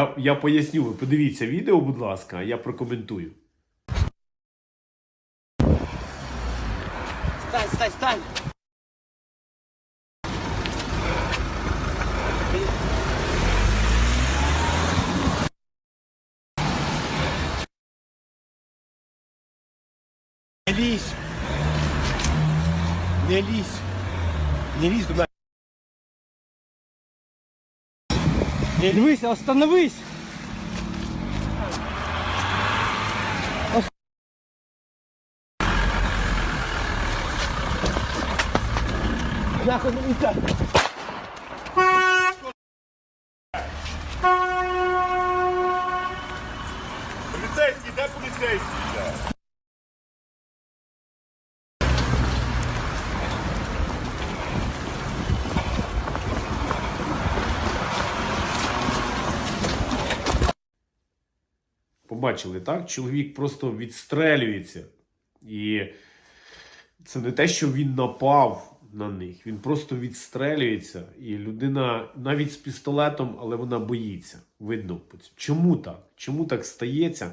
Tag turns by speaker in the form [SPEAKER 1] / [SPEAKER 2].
[SPEAKER 1] Я, я поясню, ви подивіться відео, будь ласка, а я прокоментую.
[SPEAKER 2] Стань, стань, стань! Не лізь! Не лізь! Не лізь до мене! Дивись, остановись! Нахуй не лізь!
[SPEAKER 3] Поліцейський, де поліцейський? Де?
[SPEAKER 1] Побачили, так? Чоловік просто відстрелюється. І це не те, що він напав на них. Він просто відстрелюється. І людина навіть з пістолетом, але вона боїться. Видно. Чому так? Чому так стається?